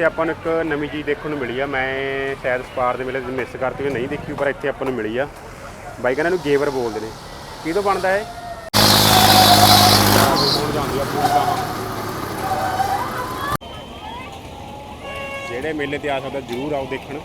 ਇੱਥੇ ਆਪਾਂ ਨੂੰ ਇੱਕ ਨਵੀਂ ਚੀਜ਼ ਦੇਖਣ ਨੂੰ ਮਿਲੀ ਆ। ਮੈਂ ਸ਼ਾਇਦ ਸਪਾਰ ਦੇ ਮੇਲੇ ਮਿਸ ਕਰਤੀ ਹੋਈ, ਨਹੀਂ ਦੇਖੀ, ਪਰ ਇੱਥੇ ਆਪਾਂ ਨੂੰ ਮਿਲੀ ਆ। ਬਾਈ ਕਹਿੰਦਾ ਇਹਨੂੰ ਗੇਵਰ ਬੋਲਦੇ ਨੇ। ਕੀ ਬਣਦਾ ਇਹ? ਜਿਹੜੇ ਮੇਲੇ ਤੇ ਆ ਸਕਦਾ, ਜਰੂਰ ਆਓ ਦੇਖਣ।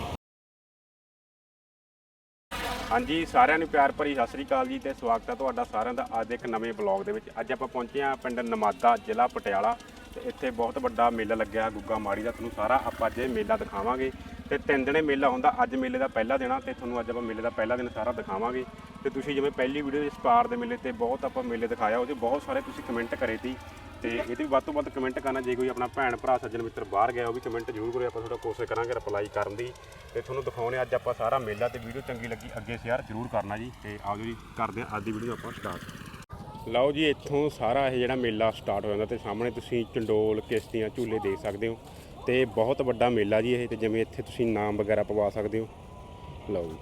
ਹਾਂਜੀ, ਸਾਰਿਆਂ ਨੂੰ ਪਿਆਰ ਭਰੀ ਸਤਿ ਸ੍ਰੀ ਅਕਾਲ ਜੀ ਤੇ ਸਵਾਗਤ ਹੈ ਤੁਹਾਡਾ ਸਾਰਿਆਂ ਦਾ ਅੱਜ ਇੱਕ ਨਵੇਂ ਬਲੌਗ ਦੇ ਵਿੱਚ। ਅੱਜ ਆਪਾਂ ਪਹੁੰਚੇ ਹਾਂ ਪਿੰਡ ਨਮਾਦਾ, ਜ਼ਿਲ੍ਹਾ ਪਟਿਆਲਾ। ਤੇ ਇੱਥੇ ਬਹੁਤ ਵੱਡਾ ਮੇਲਾ ਲੱਗਿਆ, ਗੁੱਗਾ ਮਾੜੀ ਦਾ, ਤੁਹਾਨੂੰ ਸਾਰਾ ਆਪਾਂ ਅੱਜ ਇਹ ਮੇਲਾ ਦਿਖਾਵਾਂਗੇ। ਤੇ ਤਿੰਨ ਦਿਨੇ ਮੇਲਾ ਹੁੰਦਾ, ਅੱਜ ਮੇਲੇ ਦਾ ਪਹਿਲਾ ਦਿਨ ਆ, ਤੇ ਤੁਹਾਨੂੰ ਅੱਜ ਆਪਾਂ ਮੇਲੇ ਦਾ ਪਹਿਲਾ ਦਿਨ ਸਾਰਾ ਦਿਖਾਵਾਂਗੇ। ਤੇ ਤੁਸੀਂ ਜਿਵੇਂ ਪਹਿਲੀ ਵੀਡੀਓ ਦੇ ਸਪਾਰ ਦੇ ਮੇਲੇ ਤੇ ਬਹੁਤ ਆਪਾਂ ਮੇਲੇ ਦਿਖਾਇਆ, ਉਹਦੇ ਬਹੁਤ ਸਾਰੇ ਤੁਸੀਂ ਕਮੈਂਟ ਕਰੇ ਤੀ ਤੇ ਇਹਦੇ ਵੀ ਵੱਧ ਤੋਂ ਵੱਧ ਕਮੈਂਟ ਕਰਨਾ, ਜੇ ਕੋਈ ਆਪਣਾ ਭੈਣ ਭਰਾ, ਸੱਜਣ ਮਿੱਤਰ ਬਾਹਰ ਗਿਆ, ਉਹ ਵੀ ਕਮੈਂਟ ਜ਼ਰੂਰ ਕਰੇ ਆਪਾਂ ਤੁਹਾਡਾ ਕੋਸ਼ਿਸ਼ ਕਰਾਂਗੇ ਰਿਪਲਾਈ ਕਰਨ ਦੀ। ਤੇ ਤੁਹਾਨੂੰ ਦਿਖਾਉਣੇ ਅੱਜ ਆਪਾਂ ਸਾਰਾ ਮੇਲਾ ਤੇ ਵੀਡੀਓ ਚੰਗੀ ਲੱਗੀ, ਅੱਗੇ ਸ਼ੇਅਰ ਜ਼ਰੂਰ ਕਰਨਾ ਜੀ। ਤੇ ਆਓ ਜੀ, ਕਰਦੇ ਹਾਂ ਅੱਜ ਦੀ ਵੀਡੀਓ ਆਪਾਂ ਸਟਾਰਟ ਲਓ ਜੀ, ਇੱਥੋਂ ਸਾਰਾ ਇਹ ਜਿਹੜਾ ਮੇਲਾ ਸਟਾਰਟ ਹੋ ਜਾਂਦਾ ਤੇ ਸਾਹਮਣੇ ਤੁਸੀਂ ਚੰਡੋਲ, ਕਿਸ਼ਤੀਆਂ, ਝੂਲੇ ਦੇਖ ਸਕਦੇ ਹੋ ਤੇ ਬਹੁਤ ਵੱਡਾ ਮੇਲਾ ਜੀ ਇਹ ਤੇ ਜਿਵੇਂ ਇੱਥੇ ਤੁਸੀਂ ਨਾਮ ਵਗੈਰਾ ਪਵਾ ਸਕਦੇ ਹੋ। ਲਓ ਜੀ।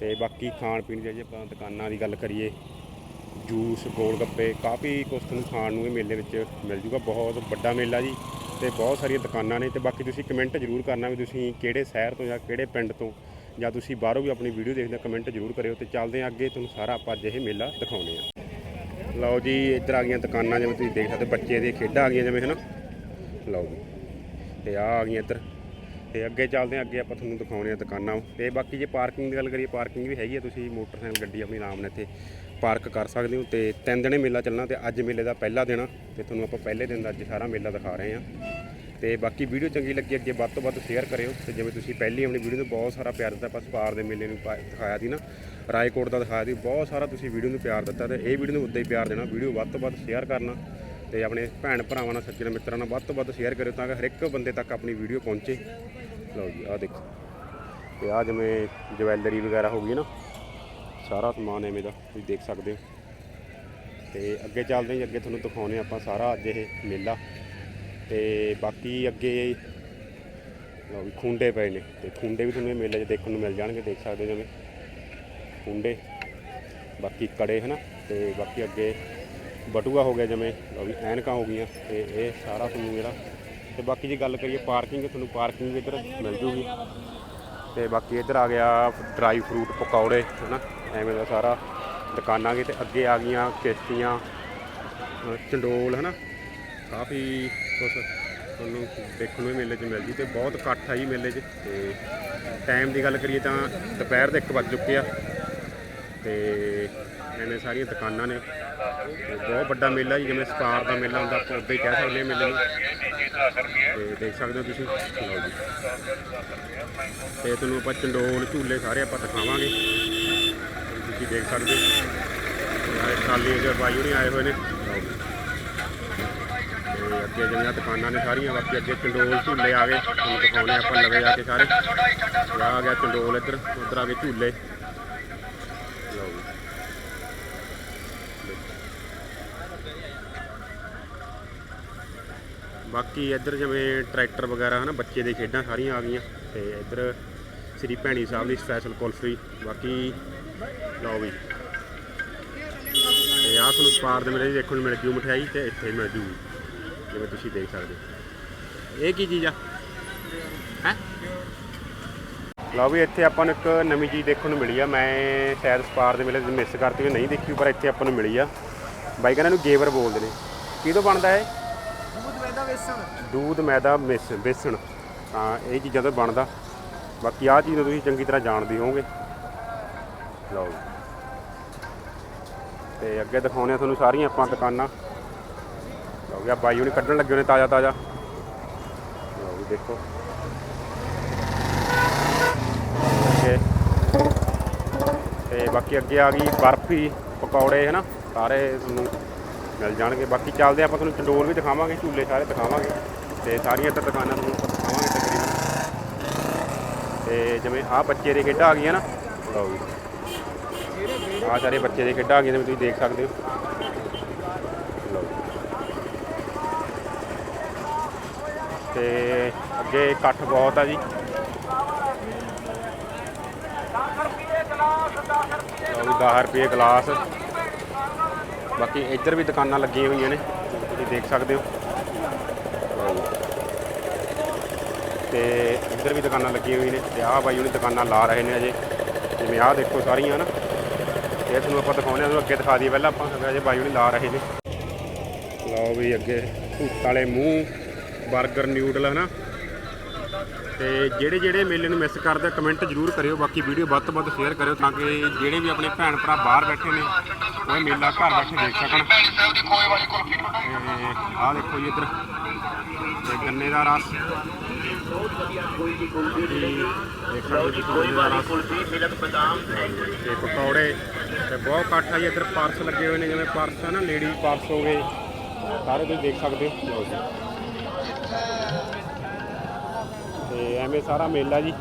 ਤੇ ਬਾਕੀ ਖਾਣ ਪੀਣ ਦੀ ਜੇ ਆਪਾਂ ਦੁਕਾਨਾਂ ਦੀ ਗੱਲ ਕਰੀਏ, ਜੂਸ ਗੋਲ ਗੱਪੇ ਕਾਫੀ ਕੁਛ ਤੁਹਾਨੂੰ ਖਾਣ ਨੂੰ ਇਹ ਮੇਲੇ ਵਿੱਚ ਮਿਲ ਜੂਗਾ, ਬਹੁਤ ਵੱਡਾ ਮੇਲਾ ਜੀ ਤੇ ਬਹੁਤ ਸਾਰੀਆਂ ਦੁਕਾਨਾਂ ਨੇ ਤੇ ਬਾਕੀ ਤੁਸੀਂ ਕਮੈਂਟ ਜ਼ਰੂਰ ਕਰਨਾ ਵੀ ਤੁਸੀਂ ਕਿਹੜੇ ਸ਼ਹਿਰ ਤੋਂ ਜਾਂ ਕਿਹੜੇ ਪਿੰਡ ਤੋਂ ਜਾਂ ਤੁਸੀਂ ਬਾਹਰੋਂ ਵੀ ਆਪਣੀ ਵੀਡੀਓ ਦੇਖਦੇ ਹੋ ਕਮੈਂਟ ਜ਼ਰੂਰ ਕਰਿਓ ਤੇ ਚੱਲਦੇ ਹਾਂ ਅੱਗੇ, ਤੁਹਾਨੂੰ ਸਾਰਾ ਆਪਾਂ ਅੱਜ ਇਹ ਮੇਲਾ ਦਿਖਾਉਣੇ ਆ ਲਓ ਜੀ, ਇੱਧਰ ਆ ਗਈਆਂ ਦੁਕਾਨਾਂ, ਜਿਵੇਂ ਤੁਸੀਂ ਦੇਖ ਸਕਦੇ ਬੱਚੇ ਦੀਆਂ ਖੇਡਾਂ ਆ ਗਈਆਂ ਜਿਵੇਂ, ਹਨਾ? ਲਓ ਜੀ, ਤੇ ਆ ਆ ਗਈਆਂ ਇੱਧਰ। ਤੇ ਅੱਗੇ ਚੱਲਦੇ ਹਾਂ, ਅੱਗੇ ਆਪਾਂ ਤੁਹਾਨੂੰ ਦਿਖਾਉਣੇ ਆ ਦੁਕਾਨਾਂ। ਤੇ ਬਾਕੀ ਜੇ ਪਾਰਕਿੰਗ ਦੀ ਗੱਲ ਕਰੀਏ, ਪਾਰਕਿੰਗ ਵੀ ਹੈਗੀ ਆ, ਤੁਸੀਂ ਮੋਟਰਸਾਈਕਲ, ਗੱਡੀ ਆਪਣੀ ਆਰਾਮ ਨਾਲ ਇੱਥੇ ਪਾਰਕ ਕਰ ਸਕਦੇ ਹੋ। ਤੇ ਤਿੰਨ ਦਿਨੇ ਮੇਲਾ ਚੱਲਣਾ, ਤੇ ਅੱਜ ਮੇਲੇ ਦਾ ਪਹਿਲਾ ਦਿਨ ਆ। ਤੇ ਤੁਹਾਨੂੰ ਆਪਾਂ ਪਹਿਲੇ ਦਿਨ ਦਾ ਅੱਜ ਸਾਰਾ ਮੇਲਾ ਦਿਖਾ ਰਹੇ ਹਾਂ। ਤੇ ਬਾਕੀ ਵੀਡੀਓ ਚੰਗੀ ਲੱਗੀ ਅੱਗੇ ਵੱਧ ਤੋਂ ਵੱਧ ਸ਼ੇਅਰ ਕਰਿਓ ਤੇ ਜਿਵੇਂ ਤੁਸੀਂ ਪਹਿਲੀ ਆਪਣੀ ਵੀਡੀਓ ਨੂੰ ਬਹੁਤ ਸਾਰਾ ਪਿਆਰ ਦਿੱਤਾ ਆਪਾਂ ਸਪਾਰ ਦੇ ਮੇਲੇ ਨੂੰ ਪਾ- ਦਿਖਾਇਆ ਸੀ ਨਾ ਰਾਏਕੋਟ ਦਾ ਦਿਖਾਇਆ ਸੀ ਬਹੁਤ ਸਾਰਾ ਤੁਸੀਂ ਵੀਡੀਓ ਨੂੰ ਪਿਆਰ ਦਿੱਤਾ ਤੇ ਇਹ ਵੀਡੀਓ ਨੂੰ ਉੱਦਾਂ ਹੀ ਪਿਆਰ ਦੇਣਾ ਵੀਡੀਓ ਵੱਧ ਤੋਂ ਵੱਧ ਸ਼ੇਅਰ ਕਰਨਾ ਤੇ ਆਪਣੇ ਭੈਣ ਭਰਾਵਾਂ ਨਾਲ ਸੱਜਣ ਮਿੱਤਰਾਂ ਨਾਲ ਵੱਧ ਤੋਂ ਵੱਧ ਸ਼ੇਅਰ ਕਰਿਓ ਤਾਂ ਕਿ ਹਰ ਇੱਕ ਬੰਦੇ ਤੱਕ ਆਪਣੀ ਵੀਡੀਓ ਪਹੁੰਚੇ। ਲਓ ਜੀ ਆਹ ਦੇਖੋ। ਤੇ ਆ ਜਿਵੇਂ ਜਵੈਲਰੀ ਵਗੈਰਾ ਹੋ ਗਈ ਨਾ ਸਾਰਾ ਸਮਾਨ ਐਵੇਂ ਦਾ ਤੁਸੀਂ ਦੇਖ ਸਕਦੇ ਹੋ। ਤੇ ਅੱਗੇ ਚੱਲਦੇ ਹਾਂ ਜੀ, ਅੱਗੇ ਤੁਹਾਨੂੰ ਦਿਖਾਉਣੇ ਆਪਾਂ ਸਾਰਾ ਅੱਜ ਇਹ ਮੇਲਾ। ਤੇ ਬਾਕੀ ਅੱਗੇ ਲਓ ਵੀ ਖੁੰਡੇ ਪਏ ਨੇ ਤੇ ਖੁੰਡੇ ਵੀ ਤੁਹਾਨੂੰ ਇਹ ਮੇਲੇ 'ਚ ਦੇਖਣ ਨੂੰ ਮਿਲ ਜਾਣਗੇ ਦੇਖ ਸਕਦੇ ਜਿਵੇਂ ਖੁੰਡੇ ਬਾਕੀ ਕੜੇ ਹਨਾ ਤੇ ਬਾਕੀ ਅੱਗੇ ਬਟੂਆ ਹੋ ਗਿਆ ਜਿਵੇਂ ਲਓ ਵੀ ਐਨਕਾਂ ਹੋ ਗਈਆਂ ਤੇ ਇਹ ਸਾਰਾ ਤੁਹਾਨੂੰ ਜਿਹੜਾ ਤੇ ਬਾਕੀ ਜੇ ਗੱਲ ਕਰੀਏ ਪਾਰਕਿੰਗ ਤੁਹਾਨੂੰ ਪਾਰਕਿੰਗ ਇੱਧਰ ਮਿਲ ਜੂਗੀ। ਤੇ ਬਾਕੀ ਇੱਧਰ ਆ ਗਿਆ ਡਰਾਈ ਫਰੂਟ ਪਕੌੜੇ ਹਨਾ ਐਵੇਂ ਦਾ ਸਾਰਾ ਦੁਕਾਨਾਂ ਗਏ ਤੇ ਅੱਗੇ ਆ ਗਈਆਂ ਕਿਸ਼ਤੀਆਂ ਅ, ਚੰਡੋਲ ਹਨਾ ਕਾਫੀ ਕੁਛ ਤੁਹਾਨੂੰ ਦੇਖਣ ਨੂੰ ਵੀ ਮੇਲੇ 'ਚ ਮਿਲ ਜੀ ਤੇ ਬਹੁਤ ਇਕੱਠ ਆ ਜੀ ਮੇਲੇ 'ਚ। ਤੇ ਟਾਈਮ ਦੀ ਗੱਲ ਕਰੀਏ ਤਾਂ ਦੁਪਹਿਰ ਦੇ 1 ਵੱਜ ਚੁੱਕੇ ਆ ਤੇ ਐਵੇਂ ਸਾਰੀਆਂ ਦੁਕਾਨਾਂ ਨੇ। ਤੇ ਬਹੁਤ ਵੱਡਾ ਮੇਲਾ ਜੀ, ਜਿਵੇਂ ਸਪਾਰ ਦਾ ਮੇਲਾ ਹੁੰਦਾ, ਆਪਾਂ ਉੱਦਾਂ ਹੀ ਕਹਿ ਸਕਦੇ ਹਾਂ ਮੇਲੇ ਨੂੰ। ਤੇ ਦੇਖ ਸਕਦੇ ਹੋ ਤੁਸੀਂ। ਲਓ ਜੀ। ਤੇ ਤੁਹਾਨੂੰ ਆਪਾਂ ਚੰਡੋਲ, ਝੂਲੇ ਸਾਰੇ ਆਪਾਂ ਦਿਖਾਵਾਂਗੇ। ਤੁਸੀਂ ਦੇਖ ਸਕਦੇ ਹੋ। ਨਾਲੇ ਟਰਾਲੀ ਦੇ ਬਾਈ ਹੋਣੀ ਆਏ ਹੋਏ ਨੇ। ਲਓ ਅੱਗੇ ਜਿਹੜੀਆਂ ਦੁਕਾਨਾਂ ਨੇ ਸਾਰੀਆਂ। ਬਾਕੀ ਅੱਗੇ ਚੰਡੋਲ ਝੂਲੇ ਆ ਗਏ। ਤੁਹਾਨੂੰ ਦਿਖਾਉਣੇ ਆਪਾਂ ਲਵੇ ਜਾ ਕੇ ਸਾਰੇ। ਆ ਗਿਆ ਚੰਡੋਲ ਇੱਧਰ, ਉੱਧਰ ਆ ਗਏ ਝੂਲੇ। ਲਓ ਜੀ। ਬਾਕੀ ਇੱਧਰ ਜਿਵੇਂ ਟਰੈਕਟਰ ਵਗੈਰਾ ਹਨਾ, ਬੱਚੇ ਦੇ ਖੇਡਾਂ ਸਾਰੀਆਂ ਆ ਗਈਆਂ। ਤੇ ਇੱਧਰ ਸ੍ਰੀ ਭੈਣੀ ਸਾਹਿਬ ਦੀ ਸਪੈਸ਼ਲ ਕੁਲਫੀ। ਬਾਕੀ ਲਓ ਵੀ ਤੇ ਆਹ ਤੁਹਾਨੂੰ ਸਪਾਰ ਦੇ ਮੇਰੇ ਦੇਖਣ ਨੂੰ ਮਿਲ ਜੂ ਮਠਿਆਈ ਤੇ ਇੱਥੇ ਮਿਲ ਜੂ। ਜਿਵੇਂ ਤੁਸੀਂ ਦੇਖ ਸਕਦੇ ਹੋ। ਇਹ ਕੀ ਚੀਜ਼ ਆ? ਹੈ? ਲਓ ਵੀ ਇੱਥੇ ਆਪਾਂ ਨੂੰ ਇੱਕ ਨਵੀਂ ਚੀਜ਼ ਦੇਖਣ ਨੂੰ ਮਿਲੀ ਆ। ਮੈਂ ਸ਼ਾਇਦ ਸਪਾਰ ਦੇ ਮੇਲੇ ਮਿਸ ਕਰਤੀ ਹੋਈ ਨਹੀਂ ਦੇਖੀ ਪਰ ਇੱਥੇ ਆਪਾਂ ਨੂੰ ਮਿਲੀ ਆ। ਬਾਈ ਕਹਿੰਦਾ ਇਹਨੂੰ ਗੇਵਰ ਬੋਲਦੇ ਨੇ। ਕਿਹਦੋਂ ਬਣਦਾ ਇਹ? ਦੁੱਧ ਮੈਦਾ ਵੇਸਣ। ਦੂਧ ਮੈਦਾ ਮਿਸ ਬੇਸਣ ਤਾਂ ਇਹ ਚੀਜ਼ਾਂ ਤੋਂ ਬਣਦਾ। ਬਾਕੀ ਆਹ ਚੀਜ਼ ਨੂੰ ਤੁਸੀਂ ਚੰਗੀ ਤਰ੍ਹਾਂ ਜਾਣਦੇ ਹੋਗੇ ਲਓ। ਜੀ। ਤੇ ਅੱਗੇ ਦਿਖਾਉਂਦੇ ਆ ਤੁਹਾਨੂੰ ਸਾਰੀਆਂ ਆਪਾਂ ਦੁਕਾਨਾਂ। ਲਓ ਜੀ ਆ ਬਾਈ ਹੁਣੀ ਕੱਢਣ ਲੱਗੇ ਨੇ ਤਾਜ਼ਾ ਤਾਜ਼ਾ। ਲਓ ਜੀ, ਦੇਖੋ। ਅੱਗੇ। ਤੇ ਬਾਕੀ ਅੱਗੇ ਆ ਗਈ ਬਰਫੀ ਪਕੌੜੇ, ਹਨਾ? ਸਾਰੇ ਤੁਹਾਨੂੰ ਮਿਲ ਜਾਣਗੇ। ਬਾਕੀ ਚੱਲਦੇ ਆਪਾਂ ਤੁਹਾਨੂੰ ਚੰਡੋਲ ਵੀ ਦਿਖਾਵਾਂਗੇ, ਝੂਲੇ ਸਾਰੇ ਦਿਖਾਵਾਂਗੇ। ਤੇ ਸਾਰੀਆਂ ਇੱਧਰ ਦੁਕਾਨਾਂ ਤੁਹਾਨੂੰ ਆਪਾਂ ਦਿਖਾਵਾਂਗੇ ਤਕਰੀਬਨ। ਤੇ ਜਿਵੇਂ ਆਹ ਬੱਚੇ ਦੇ ਖੇਡਾਂ ਆ ਗਈਆਂ ਨਾ, ਲਓ ਜੀ। ਆਹ ਸਾਰੇ ਬੱਚੇ ਦੇ ਖੇਡਾਂ ਆ ਗਈਆਂ ਜਿਵੇਂ ਤੁਸੀਂ ਦੇਖ ਸਕਦੇ ਹੋ ਲਓ ਜੀ। ਤੇ ਅੱਗੇ ਇਕੱਠ ਬਹੁਤ ਆ ਜੀ। ਲਓ 10 ਰੁਪਏ ਗਲਾਸ। ਬਾਕੀ ਇੱਧਰ ਵੀ ਦੁਕਾਨਾਂ ਲੱਗੀਆਂ ਹੋਈਆਂ ਨੇ, ਤੁਸੀਂ ਦੇਖ ਸਕਦੇ ਹੋ। ਲਓ ਤੇ ਇੱਧਰ ਵੀ ਦੁਕਾਨਾਂ ਲੱਗੀਆਂ ਹੋਈਆਂ ਨੇ, ਤੇ ਆਹ ਬਾਈ ਉਹਨੇ ਦੁਕਾਨਾਂ ਲਾ ਰਹੇ ਨੇ ਅਜੇ। ਜਿਵੇਂ ਆਹ ਦੇਖੋ ਸਾਰੀਆਂ ਨਾ, ਇਹ ਤੁਹਾਨੂੰ ਆਪਾਂ ਦਿਖਾਉਂਦੇ ਹਾਂ, ਤੁਹਾਨੂੰ ਅੱਗੇ ਦਿਖਾ ਦਈਏ ਪਹਿਲਾਂ ਆਪਾਂ ਅਜੇ ਬਾਈ ਉਹਨੇ ਲਾ ਰਹੇ ਨੇ। ਲਓ ਵੀ ਅੱਗੇ ਭੂਤ ਵਾਲੇ ਮੂੰਹ। 버ਗਰ ਨਿਊਡਲ ਹਨਾ? ਤੇ ਜਿਹੜੇ ਜਿਹੜੇ ਮੇਲੇ ਨੂੰ ਮਿਸ ਕਰਦੇ ਆ ਕਮੈਂਟ ਜ਼ਰੂਰ ਕਰਿਓ। ਬਾਕੀ ਵੀਡੀਓ ਵੱਧ ਤੋਂ ਵੱਧ ਸ਼ੇਅਰ ਕਰਿਓ ਤਾਂ ਕਿ ਜਿਹੜੇ ਵੀ ਆਪਣੇ ਭੈਣ ਭਰਾ ਬਾਹਰ ਬੈਠੇ ਨੇ ਉਹ ਮੇਲਾ ਘਰ ਬੈਠੇ ਦੇਖ ਸਕਣ। ਆਹ ਦੇਖੋ ਜੀ ਇੱਧਰ ਤੇ ਗੰਨੇ ਦਾ ਰਸ ਦੇਖ ਸਕਦੇ ਹੋ ਗੰਨੇ ਦਾ ਰਸ। ਤੇ ਪਕੌੜੇ। ਤੇ ਬਹੁਤ ਇਕੱਠ ਆ ਜੀ ਇੱਧਰ ਪਰਸ ਲੱਗੇ ਹੋਏ ਨੇ ਜਿਵੇਂ ਪਰਸ ਆ ਨਾ ਲੇਡੀ ਪਰਸ ਹੋ ਗਏ। ਸਾਰੇ ਤੁਸੀਂ ਦੇਖ ਸਕਦੇ ਹੋ। ਲਓ ਜੀ। ਤੇ ਐਵੇਂ ਸਾਰਾ ਮੇਲਾ ਜੀ।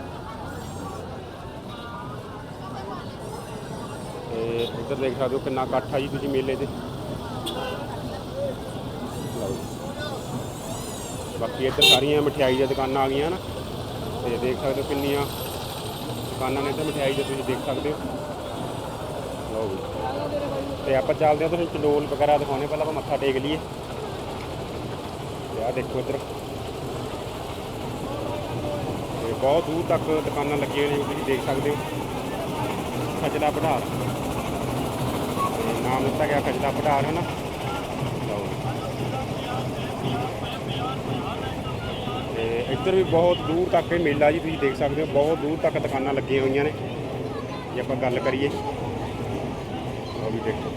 ਤੇ ਇੱਧਰ ਦੇਖ ਸਕਦੇ ਹੋ ਕਿੰਨਾ ਇਕੱਠ ਆ ਜੀ ਤੁਸੀਂ ਮੇਲੇ ਤੇ। ਬਾਕੀ ਇੱਧਰ ਸਾਰੀਆਂ ਮਠਿਆਈ ਦੀਆਂ ਦੁਕਾਨਾਂ ਆ ਗਈਆਂ ਨਾ। ਤੇ ਦੇਖ ਸਕਦੇ ਹੋ ਕਿੰਨੀਆਂ ਦੁਕਾਨਾਂ ਨੇ ਇੱਧਰ ਮਠਿਆਈ ਦੇ ਤੁਸੀਂ ਦੇਖ ਸਕਦੇ ਹੋ। ਲਓ ਜੀ। ਤੇ ਆਪਾਂ ਚੱਲਦੇ ਹਾਂ ਤੁਹਾਨੂੰ ਚੰਡੋਲ ਵਗੈਰਾ ਦਿਖਾਉਣੇ ਪਹਿਲਾਂ ਆਪਾਂ ਮੱਥਾ ਟੇਕ ਲਈਏ। ਤੇ ਆਹ ਦੇਖੋ ਇੱਧਰ ਤੇ ਬਹੁਤ ਦੂਰ ਤੱਕ ਦੁਕਾਨਾਂ ਲੱਗੀਆਂ ਨੇ, ਤੁਸੀਂ ਦੇਖ ਸਕਦੇ ਹੋ। ਖਜਲਾ ਪੜਾਰ ਨਾਮ ਦਿੱਤਾ ਗਿਆ ਖਜਲਾ ਪੜਾਰ ਹੈ ਨਾ ਲਓ। ਤੇ ਇੱਧਰ ਵੀ ਬਹੁਤ ਦੂਰ ਤੱਕ ਇਹ ਮੇਲਾ ਜੀ, ਤੁਸੀਂ ਦੇਖ ਸਕਦੇ ਹੋ, ਬਹੁਤ ਦੂਰ ਤੱਕ ਦੁਕਾਨਾਂ ਲੱਗੀਆਂ ਹੋਈਆਂ ਨੇ। ਜੇ ਆਪਾਂ ਗੱਲ ਕਰੀਏ। ਉਹ ਵੀ ਦੇਖੋ।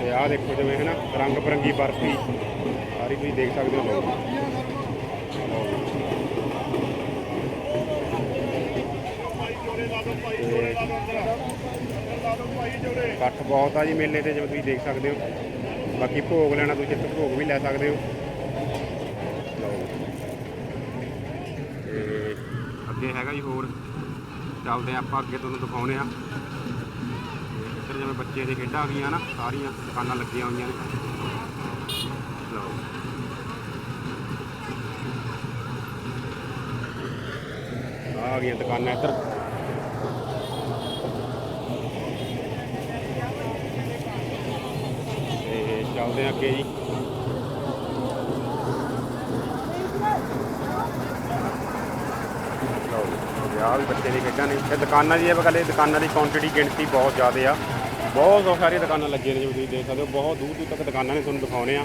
ਤੇ ਆਹ ਦੇਖੋ ਜਿਵੇਂ ਹੈ ਨਾ ਰੰਗ ਬਰੰਗੀ ਬਰਫੀ, ਸਾਰੀ ਤੁਸੀਂ ਦੇਖ ਸਕਦੇ ਹੋ। ਲੋਕ ਲਓ ਜੀ। ਤੇ ਇਕੱਠ ਬਹੁਤ ਆ ਜੀ ਮੇਲੇ ਤੇ ਜਿਵੇਂ ਤੁਸੀਂ ਦੇਖ ਸਕਦੇ ਹੋ। ਬਾਕੀ ਭੋਗ ਲੈਣਾ ਤੁਸੀਂ ਇੱਥੇ ਭੋਗ ਵੀ ਲੈ ਸਕਦੇ ਹੋ। ਲਓ ਤੇ ਅੱਗੇ ਹੈਗਾ ਜੀ ਹੋਰ। ਚੱਲਦੇ ਹਾਂ ਆਪਾਂ ਅੱਗੇ ਤੁਹਾਨੂੰ ਦਿਖਾਉਨੇ ਆ ਇੱਧਰ ਜਿਵੇਂ ਬੱਚੇ ਦੇ ਖੇਡਾਂ ਆ ਗਈਆਂ ਨਾ, ਸਾਰੀਆਂ ਦੁਕਾਨਾਂ ਲੱਗੀਆਂ ਹੋਈਆਂ ਨੇ। ਲਓ ਆ ਗਈਆਂ ਦੁਕਾਨਾਂ ਇੱਧਰ ਤੇ ਚੱਲਦੇ ਹਾਂ ਅੱਗੇ ਜੀ। ਲਓ ਵੀ ਬੱਚੇ ਦੀ ਖੇਡਾਂ ਨੇ। ਤੇ ਦੁਕਾਨਾਂ ਦੀ, ਇਹ ਗੱਲ ਦੁਕਾਨਾਂ ਦੀ ਕੁਆਂਟੀਟੀ ਗਿਣਤੀ ਬਹੁਤ ਜ਼ਿਆਦਾ ਆ। ਬਹੁਤ ਸਾਰੀਆਂ ਦੁਕਾਨਾਂ ਲੱਗੀਆਂ ਨੇ ਜਿਵੇਂ ਤੁਸੀਂ ਦੇਖ ਸਕਦੇ ਹੋ, ਬਹੁਤ ਦੂਰ ਦੂਰ ਤੱਕ ਦੁਕਾਨਾਂ ਨੇ ਤੁਹਾਨੂੰ ਦਿਖਾਉਣੇ ਆ।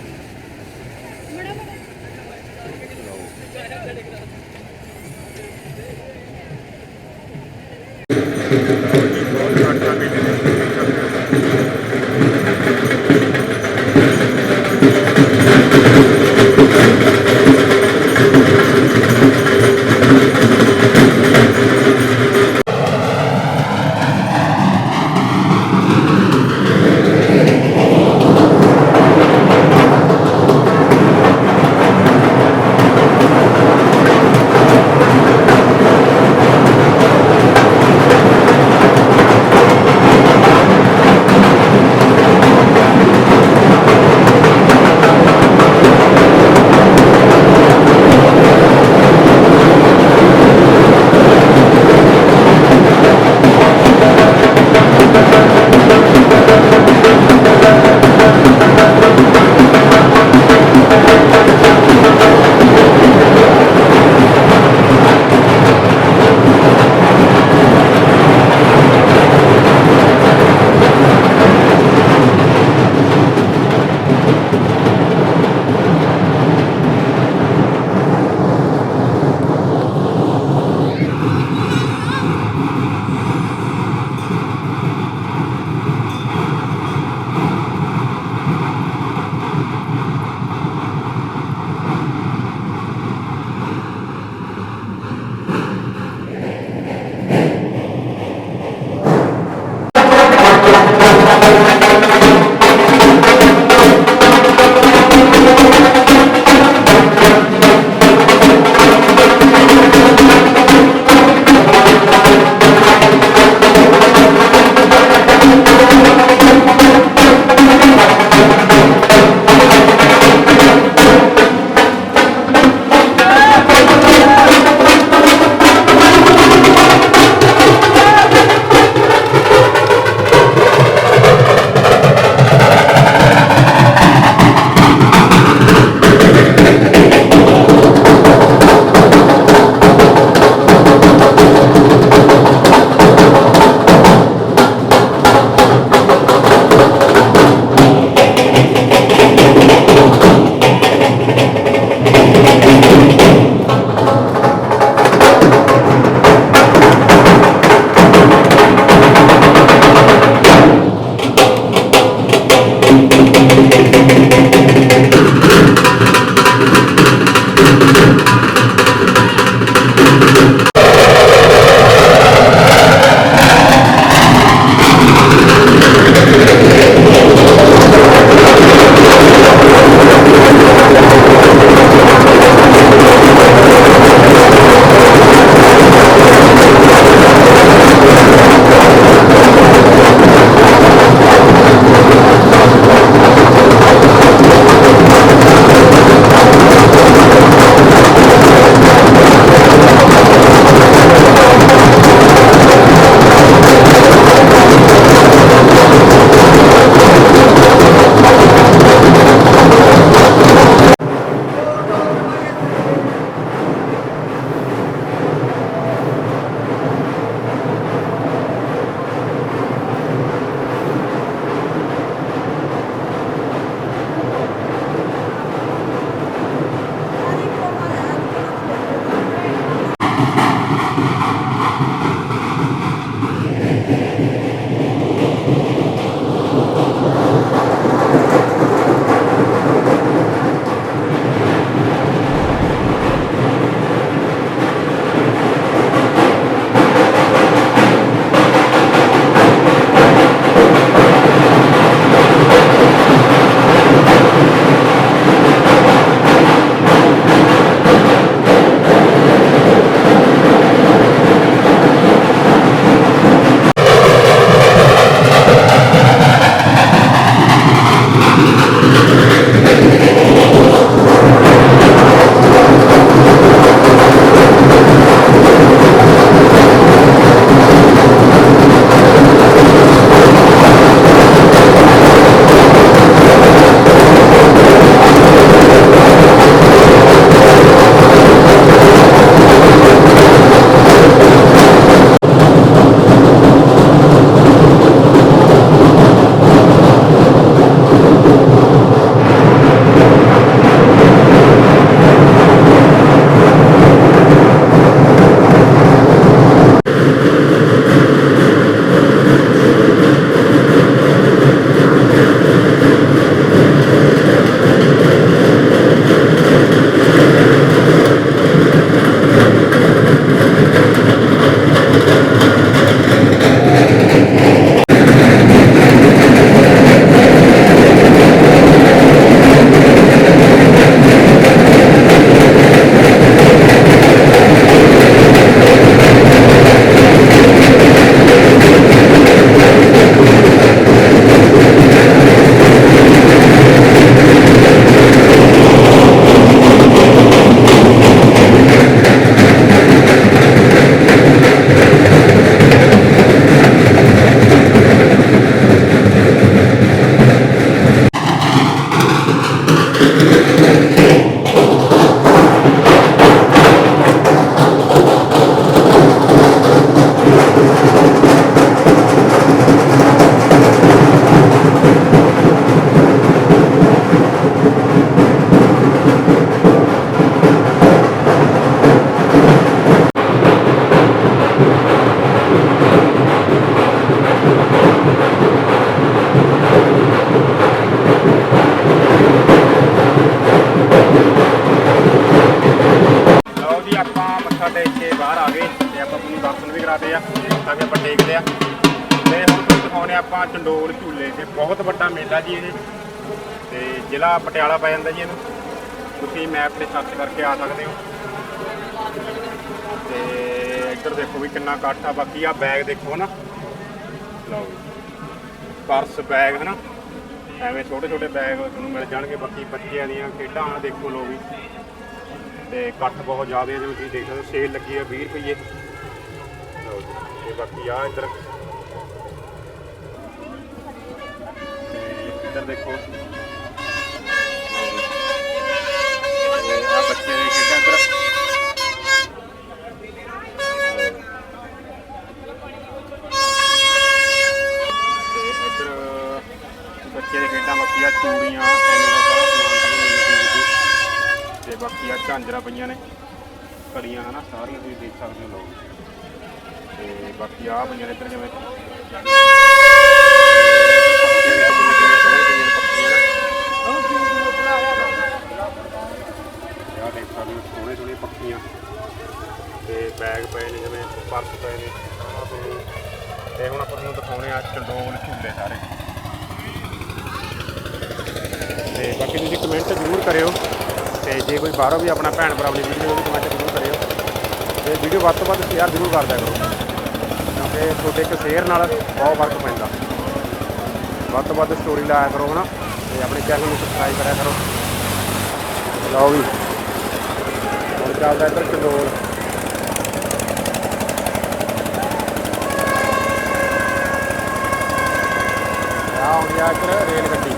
ਜ਼ਿਲ੍ਹਾ ਪਟਿਆਲਾ ਪੈ ਜਾਂਦਾ ਜੀ ਇਹਨੂੰ। ਤੁਸੀਂ ਮੈਪ ਤੇ ਸਰਚ ਕਰਕੇ ਆ ਸਕਦੇ ਹੋ। ਤੇ ਇੱਧਰ ਦੇਖੋ ਵੀ ਕਿੰਨਾ ਇਕੱਠ ਆ। ਬਾਕੀ ਆ ਬੈਗ ਦੇਖੋ ਨਾ ਲਓ ਪਰਸ ਬੈਗ ਹਨਾ। ਐਵੇਂ ਛੋਟੇ ਛੋਟੇ ਬੈਗ ਤੁਹਾਨੂੰ ਮਿਲ ਜਾਣਗੇ। ਬਾਕੀ ਬੱਚਿਆਂ ਦੀਆਂ ਖੇਡਾਂ ਆ ਦੇਖੋ ਲੋ ਵੀ। ਤੇ ਇਕੱਠ ਬਹੁਤ ਜ਼ਿਆਦਾ ਹੈ ਜਿਵੇਂ ਤੁਸੀਂ ਦੇਖ ਸਕਦੇ ਹੋ। ਸੇਲ ਲੱਗੀ ਹੈ 20 ਰੁਪਏ। ਲਓ ਜੀ। ਤੇ ਬਾਕੀ ਆ ਇੱਧਰ। ਤੇ ਇੱਧਰ ਦੇਖੋ। ਬੱਚੇ ਦੇ ਖੇਡਾਂ ਇੱਧਰ ਤੇ ਇੱਧਰ ਬੱਚੇ ਦੇ ਖੇਡਾਂ ਬਾਕੀ ਆ ਚੂੜੀਆਂ ਐਵੇਂ ਦਾ ਸਾਰਾ ਸਮਾਨ ਤੁਹਾਨੂੰ ਮਿਲ ਤੇ ਬਾਕੀ ਆ ਝਾਂਜਰਾਂ ਪਈਆਂ ਨੇ ਕੜੀਆਂ ਹਨਾ ਸਾਰੀਆਂ ਤੁਸੀਂ ਦੇਖ ਸਕਦੇ ਹੋ ਲੋਕ ਤੇ ਬਾਕੀ ਆ ਪਈਆਂ ਨੇ ਇੱਧਰ ਜਿਵੇਂ ਆ ਦੇਖ ਸੋਹਣੇ ਸੋਹਣੇ ਪੱਖੀਆਂ ਤੇ ਬੈਗ ਪਏ ਨੇ ਜਿਵੇਂ ਪਰਸ ਪਏ ਨੇ। ਤੇ ਹੁਣ ਆਪਾਂ ਤੁਹਾਨੂੰ ਦਿਖਾਉਣੇ ਆ ਚੰਡੋਲ ਝੂਲੇ ਸਾਰੇ। ਤੇ ਬਾਕੀ ਤੁਸੀਂ ਕਮੈਂਟ ਜ਼ਰੂਰ ਕਰਿਓ ਤੇ ਜੇ ਕੋਈ ਬਾਹਰੋਂ ਵੀ ਆਪਣਾ ਭੈਣ ਭਰਾ ਆਪਣੀ ਵੀਡੀਓ ਨੂੰ ਕਮੈਂਟ ਜ਼ਰੂਰ ਕਰਿਓ। ਤੇ ਵੀਡੀਓ ਵੱਧ ਤੋਂ ਵੱਧ ਸ਼ੇਅਰ ਜ਼ਰੂਰ ਕਰਦਿਆ ਕਰੋ। ਕਿਉਂਕਿ ਤੁਹਾਡੇ ਇੱਕ ਸ਼ੇਅਰ ਨਾਲ ਬਹੁਤ ਫ਼ਰਕ ਪੈਂਦਾ। ਵੱਧ ਤੋਂ ਵੱਧ ਸਟੋਰੀ ਲਾਇਆ ਕਰੋ ਹਨਾ ਤੇ ਆਪਣੇ ਚੈਨਲ ਨੂੰ ਸਬਸਕ੍ਰਾਈਬ ਕਰਿਆ ਕਰੋ। ਲਓ ਵੀ। ਹੁਣ ਚੱਲਦਾ ਇੱਧਰ ਚੰਡੋਲ ਆ ਹੋ ਗਿਆ ਇੱਧਰ ਰੇਲ ਗੱਡੀ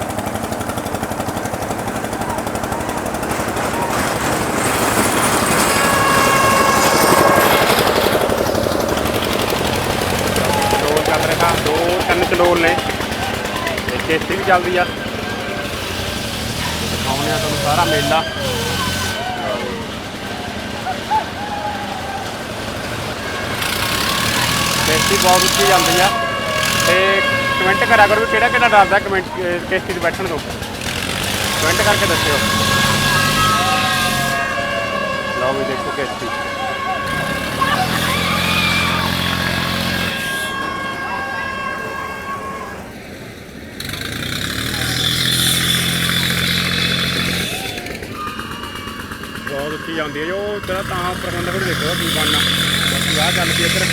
ਚੰਡੋਲ ਚੱਲ ਰਿਹਾ ਦੋ ਤਿੰਨ ਚੰਡੋਲ ਨੇ ਤੇ ਕਿਸ਼ਤੀ ਵੀ ਚੱਲਦੀ ਆ ਦਿਖਾਉਂਦੇ ਆ ਤੁਹਾਨੂੰ ਸਾਰਾ ਮੇਲਾ ਕਿਸ਼ਤੀ ਬਹੁਤ ਉੱਚੀ ਜਾਂਦੀ ਆ। ਤੇ ਕਮੈਂਟ ਕਰਿਆ ਕਰੋ ਵੀ ਕਿਹੜਾ ਕਿਹੜਾ ਡਰਦਾ ਕਮੈਂਟ ਕਿਸ਼ਤੀ ਤੇ ਬੈਠਣ ਤੋਂ ਕਮੈਂਟ ਕਰਕੇ ਦੱਸਿਓ। ਲਓ ਵੀ ਦੇਖੋ ਕਿਸ਼ਤੀ ਬਹੁਤ ਉੱਚੀ ਜਾਂਦੀ ਹੈ ਜੋ। ਤੇਰਾ ਤਾਂ ਉੱਪਰ ਦੇਖੋ, ਕੀ ਬਣਨਾ। ਬਾਕੀ ਆਹ ਚੱਲ ਪਈ ਇੱਧਰ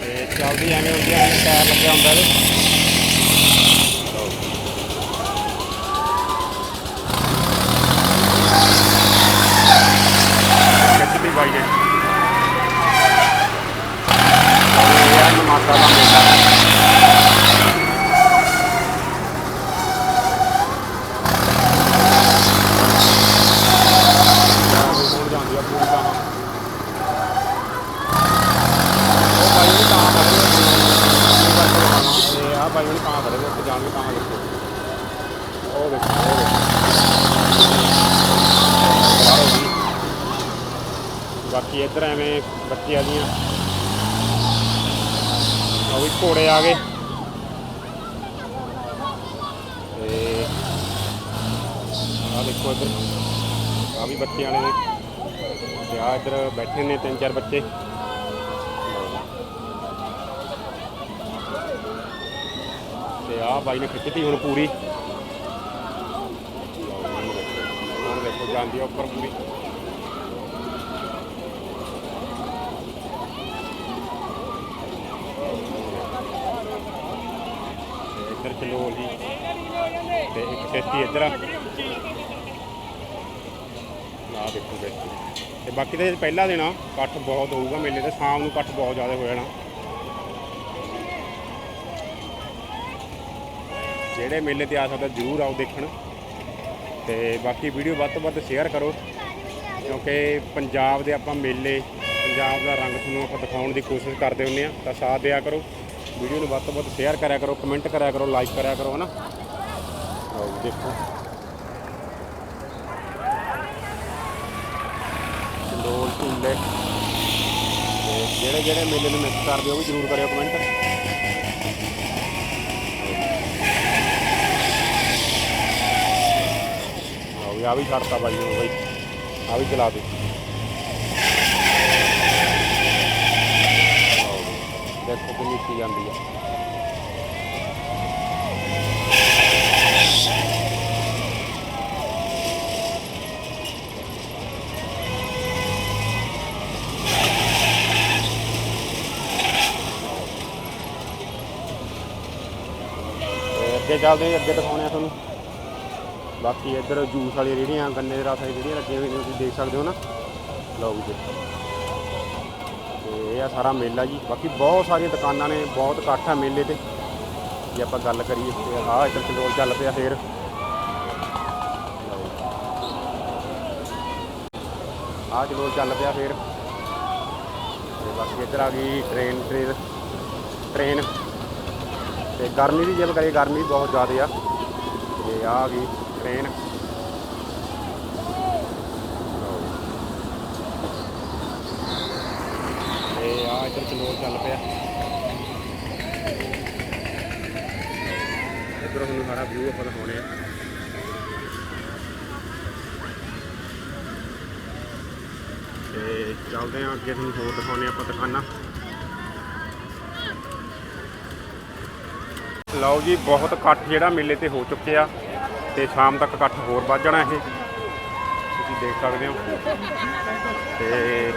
ਤੇ ਚੱਲਦੀ ਐਵੇਂ ਹੁੰਦੀ ਆ ਟਾਇਰ ਲੱਗਿਆ ਹੁੰਦਾ ਇਹਦੇ ਖਿੱਚਦੀ ਬਾਈ ਨੇ ਇਹ ਆ ਮਾਤਾ ਦਾ ਮੇਲਾ ਹੁਣ ਜਾਂਦੀ ਆ ਪੂਰੀ ਤਾਂ ਉਹ ਬਾਈ ਨੇ ਤਾਂ ਖੜੇ ਤੇ ਆ ਬਾਈ ਨੇ ਤਾਂ ਖੜੇ ਨੇ ਉੱਥੇ ਜਾਣ ਵੀ ਤਾਂ ਦੇਖੋ। ਉਹ ਦੇਖੋ ਉਹ ਦੇਖੋ। ਬਾਕੀ ਇੱਧਰ ਐਵੇਂ ਬੱਚੇ ਵਾਲੀਆਂ ਉਹ ਵੀ ਘੋੜੇ ਆ ਗਏ। ਤੇ ਆ ਦੇਖੋ ਇੱਧਰ। ਆ ਵੀ ਬੱਚੇ ਵਾਲੇ ਨੇ। ਤੇ ਆ ਇੱਧਰ ਬੈਠੇ ਨੇ ਤਿੰਨ ਚਾਰ ਬੱਚੇ। ਤੇ ਬਾਈ ਨੇ ਖਿੱਚਤੀ ਹੁਣ ਪੂਰੀ। ਹੁਣ ਦੇਖੋ ਜਾਂਦੀ ਆ ਉੱਪਰ ਪੂਰੀ ਇੱਧਰ ਚਲੋ ਜੀ। ਤੇ ਇੱਕ ਕਿਸ਼ਤੀ ਇੱਧਰ ਆ। ਆ ਦੇਖੋ ਕਿਸ਼ਤੀ ਤੇ ਬਾਕੀ ਤਾਂ ਪਹਿਲਾ ਦਿਨ ਆ। ਇਕੱਠ ਬਹੁਤ ਹੋਊਗਾ ਮੇਲੇ ਤੇ। ਸ਼ਾਮ ਨੂੰ ਇਕੱਠ ਬਹੁਤ ਜ਼ਿਆਦਾ ਹੋ ਜਾਣਾ। ਜਿਹੜੇ ਮੇਲੇ ਤੇ ਆ ਸਕਦਾ ਜਰੂਰ ਆਓ ਦੇਖਣ। ਤੇ ਬਾਕੀ ਵੀਡੀਓ ਵੱਧ ਤੋਂ ਵੱਧ ਸ਼ੇਅਰ ਕਰੋ, ਕਿਉਂਕਿ ਪੰਜਾਬ ਦੇ ਆਪਾਂ ਮੇਲੇ, ਪੰਜਾਬ ਦਾ ਰੰਗ ਤੁਹਾਨੂੰ ਆਪਾਂ ਦਿਖਾਉਣ ਦੀ ਕੋਸ਼ਿਸ਼ ਕਰਦੇ ਹੁੰਦੇ ਆ, ਤਾਂ ਸਾਥ ਦਿਆ ਕਰੋ। ਵੀਡੀਓ ਨੂੰ ਵੱਧ ਤੋਂ ਵੱਧ ਸ਼ੇਅਰ ਕਰਿਆ ਕਰੋ ਕਮੈਂਟ ਕਰਿਆ ਕਰੋ ਲਾਈਕ ਕਰਿਆ ਕਰੋ, ਹਨਾ? ਆਓ ਦੇਖੋ। ਚੰਡੋਲ ਝੂਲੇ। ਤੇ ਜਿਹੜੇ ਜਿਹੜੇ ਮੇਲੇ ਨੂੰ ਮਿਸ ਕਰਦੇ ਹੋ ਵੀ ਜ਼ਰੂਰ ਕਰਿਓ ਕਮੈਂਟ ਆਓ ਆ ਵੀ ਛੱਡਤਾ ਬਾਈ ਨੂੰ ਬਾਈ। ਆ ਵੀ ਚਲਾ ਦੇ। ਦੇਖੋ ਕਿੰਨੀ ਕੀ ਜਾਂਦੀ ਆ। ਅੱਗੇ ਚੱਲਦੇ, ਅੱਗੇ ਦਿਖਾਉਣੇ ਆ ਤੁਹਾਨੂੰ। ਬਾਕੀ ਇੱਧਰ ਜੂਸ ਵਾਲੀ ਰੇਹੜੀਆਂ ਗੰਨੇ ਦੇ ਰਸ ਵਾਲੀ ਰੇਹੜੀਆਂ ਲੱਗੀਆਂ ਹੋਈਆਂ ਨੇ, ਤੁਸੀਂ ਦੇਖ ਸਕਦੇ ਹੋ ਨਾ। ਲਓ ਜੀ। ਦੇਖੋ ਤੇ ਇਹ ਆ ਸਾਰਾ ਮੇਲਾ ਜੀ। ਬਾਕੀ ਬਹੁਤ ਸਾਰੀਆਂ ਦੁਕਾਨਾਂ ਨੇ, ਬਹੁਤ ਇਕੱਠ ਆ ਮੇਲੇ ਤੇ। ਜੇ ਆਪਾਂ ਗੱਲ ਕਰੀਏ ਤੇ ਆਹ ਇੱਧਰ ਚੰਡੋਲ ਚੱਲ ਪਿਆ ਫੇਰ। ਆਹ ਚੰਡੋਲ ਚੱਲ ਪਿਆ ਫੇਰ। ਤੇ ਬਾਕੀ ਇੱਧਰ ਆ ਗਈ ਟ੍ਰੇਨ ਟ੍ਰੇਨ ਟ੍ਰੇਨ। ਤੇ ਗਰਮੀ ਦੀ ਜੇ ਕਰੀਏ, ਗਰਮੀ ਬਹੁਤ ਜ਼ਿਆਦਾ ਆ। ਤੇ ਆਹ ਆ ਗਈ ਟ੍ਰੇਨ ਤੇ ਆ ਇੱਧਰ ਚਲੋਰ ਚੱਲ ਪਿਆ। ਇੱਧਰ ਤੁਹਾਨੂੰ ਸਾਰਾ ਵਿਊ ਆਪਾਂ ਦਿਖਾਉਣੇ ਆ। ਤੇ ਚੱਲਦੇ ਆ, ਅੱਗੇ ਤੁਹਾਨੂੰ ਹੋਰ ਦਿਖਾਉਣੇ ਆਪਾਂ ਦੁਕਾਨਾਂ। ਲਓ ਜੀ, ਬਹੁਤ ਇਕੱਠ ਜਿਹੜਾ ਮੇਲੇ ਤੇ ਹੋ ਚੁੱਕਿਆ। ਤੇ ਸ਼ਾਮ ਤੱਕ ਇਕੱਠ ਹੋਰ ਵੱਧ ਜਾਣਾ ਇਹ। ਤੁਸੀਂ ਦੇਖ ਸਕਦੇ ਹੋ। ਤੇ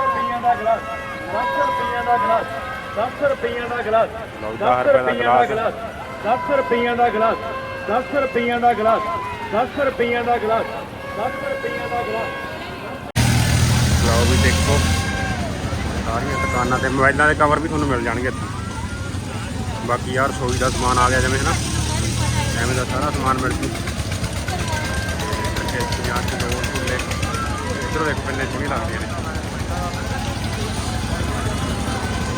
ਰੁਪਈਆਂ ਦਾ ਗਲਾਸ 10 ਰੁਪਈਆਂ ਦਾ ਗਲਾਸ। 10 ਰੁਪਈਆਂ ਦਾ ਗਲਾਸ 10 ਰੁਪਈਆਂ ਦਾ ਗਲਾਸ 10 ਰੁਪਈਆਂ ਦਾ ਗਲਾਸ 10 ਰੁਪਈਆਂ ਦਾ ਗਲਾਸ ਲਓ ਵੀ ਦੇਖੋ, ਸਾਰੀਆਂ ਦੁਕਾਨਾਂ ਤੇ ਮੋਬਾਈਲਾਂ ਦੇ ਕਵਰ ਵੀ ਤੁਹਾਨੂੰ ਮਿਲ ਜਾਣਗੇ ਇੱਥੇ। ਬਾਕੀ ਯਾਰ ਰਸੋਈ ਦਾ ਸਮਾਨ ਆ ਗਿਆ ਜਿਵੇਂ ਹਨਾ। ਐਵੇਂ ਦਾ ਸਾਰਾ ਸਮਾਨ ਮਿਲ ਜੂ। ਤੇ ਪੰਜਾਬ ਚ ਦੋ ਝੂਲੇ ਇਧਰੋਂ ਇੱਕ ਪਿੰਨੇ ਚੁਣੀ ਲੱਗਦੇ ਨੇ।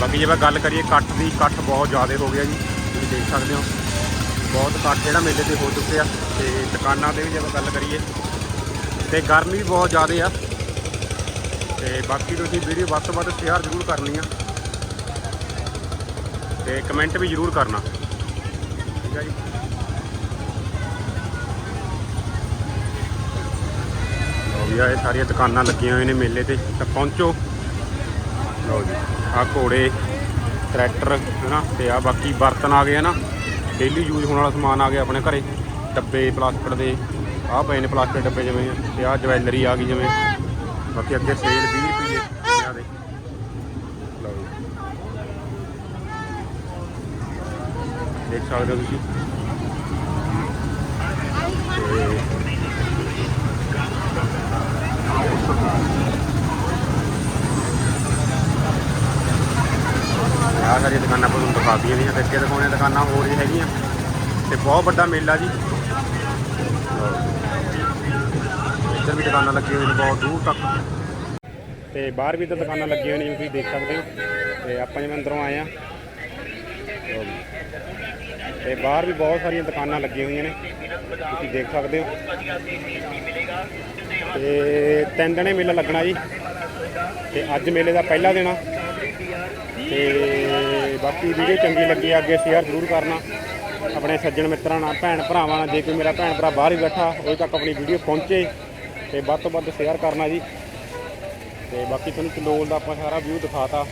ਬਾਕੀ ਜੇ ਮੈਂ ਗੱਲ ਕਰੀਏ ਕੱਟ ਦੀ, ਕੱਟ ਬਹੁਤ ਜ਼ਿਆਦਾ ਹੋ ਗਿਆ ਜੀ। ਤੁਸੀਂ ਦੇਖ ਸਕਦੇ ਹੋ। ਬਹੁਤ ਕੱਟ ਜਿਹੜਾ ਮੇਲੇ ਤੇ ਹੋ ਚੁੱਕੇ ਆ ਤੇ ਦੁਕਾਨਾਂ ਤੇ ਵੀ ਜੇ ਆਪਾਂ ਗੱਲ ਕਰੀਏ, ਤੇ ਗਰਮੀ ਵੀ ਬਹੁਤ ਜ਼ਿਆਦਾ ਆ। ਤੇ ਬਾਕੀ ਤੁਸੀਂ ਵੀਡੀਓ ਵੱਧ ਤੋਂ ਵੱਧ ਸ਼ੇਅਰ ਜ਼ਰੂਰ ਕਰਨੀ ਆ। ਤੇ ਕਮੈਂਟ ਵੀ ਜ਼ਰੂਰ ਕਰਨਾ। ਠੀਕ ਆ ਜੀ ਲਓ ਵੀ ਆ ਇਹ ਸਾਰੀਆਂ ਦੁਕਾਨਾਂ ਲੱਗੀਆਂ ਹੋਈਆਂ ਨੇ ਮੇਲੇ ਤੇ, ਤਾਂ ਪਹੁੰਚੋ। ਲਓ ਜੀ ਆ ਘੋੜੇ, ਟਰੈਕਟਰ, ਹੈਨਾ, ਤੇ ਆ ਬਾਕੀ ਬਰਤਨ ਆ ਗਏ ਨਾ ਡੇਲੀ ਯੂਜ਼ ਹੋਣ ਵਾਲਾ ਸਮਾਨ ਆ ਗਿਆ ਆਪਣੇ ਘਰੇ। ਡੱਬੇ ਪਲਾਸਟਿਕ ਦੇ, ਆਹ ਪਏ ਨੇ ਪਲਾਸਟਿਕ ਡੱਬੇ ਜਿਵੇਂ, ਤੇ ਆਹ ਜਵੈਲਰੀ ਆ ਗਈ ਜਿਵੇਂ। ਬਾਕੀ ਅੱਗੇ ਸੇਲ 20 ਰੁਪਏ ਪੰਜਾਹ ਦੇ ਲਓ ਜੀ ਦੇਖ ਸਕਦੇ ਹੋ ਤੁਸੀਂ। ਤੇ ਆਹ ਸਾਰੀਆਂ ਦੁਕਾਨਾਂ ਆਪਾਂ ਤੁਹਾਨੂੰ ਦਿਖਾ ਦਈਏ ਦੀਆਂ ਤੇ ਅੱਗੇ ਦਿਖਾਉਣੀਆਂ ਦੁਕਾਨਾਂ ਹੋਰ ਵੀ ਹੈਗੀਆਂ। ਤੇ ਬਹੁਤ ਵੱਡਾ ਮੇਲਾ ਜੀ। ਇੱਧਰ ਵੀ ਦੁਕਾਨਾਂ ਲੱਗੀਆਂ ਹੋਈਆਂ ਨੇ ਬਹੁਤ ਦੂਰ ਤੱਕ। ਤੇ ਬਾਹਰ ਵੀ ਤਾਂ ਦੁਕਾਨਾਂ ਲੱਗੀਆਂ ਹੋਈਆਂ ਨੇ, ਤੁਸੀਂ ਦੇਖ ਸਕਦੇ ਹੋ। ਤੇ ਆਪਾਂ ਜਿਵੇਂ ਅੰਦਰੋਂ ਆਏ ਆ ਤੇ ਬਾਹਰ ਵੀ ਬਹੁਤ ਸਾਰੀਆਂ ਦੁਕਾਨਾਂ ਲੱਗੀਆਂ ਹੋਈਆਂ ਨੇ। ਤੁਸੀਂ ਦੇਖ ਸਕਦੇ ਹੋ। ਤੇ ਤਿੰਨ ਦਿਨੇ ਮੇਲਾ ਲੱਗਣਾ ਜੀ। ਤੇ ਅੱਜ ਮੇਲੇ ਦਾ ਪਹਿਲਾ ਦਿਨ ਆ। ਤੇ ਬਾਕੀ ਵੀਡੀਓ ਚੰਗੀ ਲੱਗੀ ਅੱਗੇ ਸ਼ੇਅਰ ਜ਼ਰੂਰ ਕਰਨਾ। ਆਪਣੇ ਸੱਜਣ ਮਿੱਤਰਾਂ ਨਾਲ, ਭੈਣ ਭਰਾਵਾਂ ਨਾਲ, ਜੇ ਕੋਈ ਮੇਰਾ ਭੈਣ ਭਰਾ ਬਾਹਰ ਹੀ ਬੈਠਾ ਉਦੋਂ ਤੱਕ ਆਪਣੀ ਵੀਡੀਓ ਪਹੁੰਚੇ। ਤੇ ਵੱਧ ਤੋਂ ਵੱਧ ਸ਼ੇਅਰ ਕਰਨਾ ਜੀ। ਤੇ ਬਾਕੀ ਤੁਹਾਨੂੰ ਚੰਡੋਲ ਦਾ ਆਪਾਂ ਸਾਰਾ ਵਿਊ ਦਿਖਾਤਾ।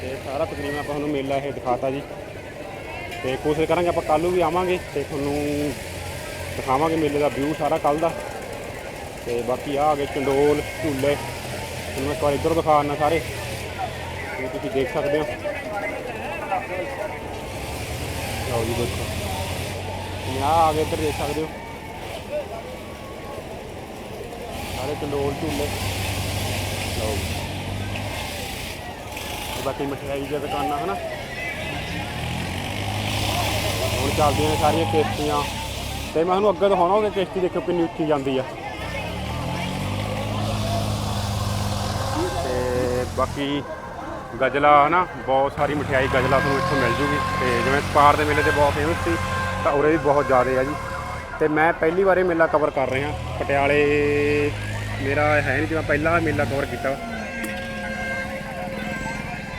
ਤੇ ਸਾਰਾ ਤਕਰੀਬਨ ਆਪਾਂ ਤੁਹਾਨੂੰ ਮੇਲਾ ਇਹ ਦਿਖਾਤਾ ਜੀ। ਤੇ ਕੋਸ਼ਿਸ਼ ਕਰਾਂਗੇ ਆਪਾਂ ਕੱਲ੍ਹ ਨੂੰ ਵੀ ਆਵਾਂਗੇ ਤੇ ਤੁਹਾਨੂੰ ਦਿਖਾਵਾਂਗੇ ਮੇਲੇ ਦਾ ਵਿਊ ਸਾਰਾ ਕੱਲ ਦਾ। ਤੇ ਬਾਕੀ ਆ ਆ ਗਏ ਚੰਡੋਲ, ਝੂਲੇ। ਤੁਹਾਨੂੰ ਇੱਕ ਵਾਰ ਇੱਧਰ ਦਿਖਾਉਣਾ ਸਾਰੇ। ਇਹ ਤੁਸੀਂ ਦੇਖ ਸਕਦੇ ਹੋ। ਲਓ ਜੀ ਦੇਖੋ। ਇਹ ਆ ਆ ਗਏ ਇੱਧਰ ਦੇਖ ਸਕਦੇ ਹੋ। ਸਾਰੇ ਚੰਡੋਲ, ਝੂਲੇ। ਲਓ। ਬਾਕੀ ਮਠਿਆਈ ਦੀਆਂ ਦੁਕਾਨਾਂ, ਹਨਾ ਹੁਣ ਚੱਲਦੀਆਂ ਨੇ ਸਾਰੀਆਂ ਕਿਸ਼ਤੀਆਂ। ਤੇ ਮੈਂ ਤੁਹਾਨੂੰ ਅੱਗੇ ਦਿਖਾਉਣਾ ਉਹ ਕਿਸ਼ਤੀ ਦੇਖੋ ਕਿੰਨੀ ਉੱਚੀ ਜਾਂਦੀ ਆ। ਤੇ ਬਾਕੀ ਗਜਲਾ, ਹਨਾ, ਬਹੁਤ ਸਾਰੀ ਮਠਿਆਈ ਗਜਲਾ ਤੁਹਾਨੂੰ ਇੱਥੋਂ ਮਿਲ ਜੂਗੀ। ਤੇ ਜਿਵੇਂ ਸਪਾਰ ਦੇ ਮੇਲੇ ਤੇ ਬਹੁਤ ਫੇਮਸ ਸੀ, ਤਾਂ ਉਰੇ ਵੀ ਬਹੁਤ ਜ਼ਿਆਦਾ ਆ ਜੀ। ਤੇ ਮੈਂ ਪਹਿਲੀ ਵਾਰ ਇਹ ਮੇਲਾ ਕਵਰ ਕਰ ਰਿਹਾ, ਪਟਿਆਲੇ ਮੇਰਾ ਹੈ ਨਹੀਂ ਜਿਵੇਂ ਪਹਿਲਾ ਮੇਲਾ ਕਵਰ ਕੀਤਾ।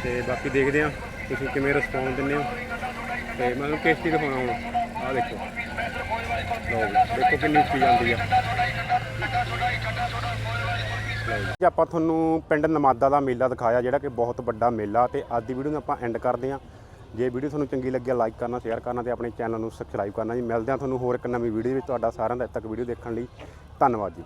ਤੇ ਬਾਕੀ ਦੇਖਦੇ ਆ ਤੁਸੀਂ ਕਿਵੇਂ ਰਿਸਪੌਂਸ ਦਿੰਦੇ ਹੋ। ਤੇ ਮੈਂ ਤੁਹਾਨੂੰ ਕਿਸ਼ਤੀ ਦਿਖਾਉਣਾ ਹੁਣ। ਆਹ ਦੇਖੋ। ਲਓ ਜੀ, ਦੇਖੋ ਕਿੰਨੀ ਉੱਚੀ ਆਉਂਦੀ ਆ। ਜੀ। ਆਪਾਂ ਤੁਹਾਨੂੰ ਪਿੰਡ ਨਮਾਦਾ ਦਾ ਮੇਲਾ ਦਿਖਾਇਆ ਜਿਹੜਾ ਕਿ ਬਹੁਤ ਵੱਡਾ ਮੇਲਾ ਤੇ ਅੱਜ ਦੀ ਵੀਡੀਓ ਨੂੰ ਆਪਾਂ ਐਂਡ ਕਰਦੇ ਹਾਂ। ਜੇ ਵੀਡੀਓ ਤੁਹਾਨੂੰ ਚੰਗੀ ਲੱਗੀ ਲਾਈਕ ਕਰਨਾ ਸ਼ੇਅਰ ਕਰਨਾ ਤੇ ਆਪਣੇ ਚੈਨਲ ਨੂੰ ਸਬਸਕ੍ਰਾਈਬ ਕਰਨਾ ਜੀ। ਮਿਲਦੇ ਹਾਂ ਤੁਹਾਨੂੰ ਹੋਰ ਇੱਕ ਨਵੀਂ ਵੀਡੀਓ ਵਿੱਚ ਤੁਹਾਡਾ ਸਾਰਿਆਂ ਦਾ ਇੱਥੇ ਤੱਕ ਵੀਡੀਓ ਦੇਖਣ ਲਈ। ਧੰਨਵਾਦ ਜੀ।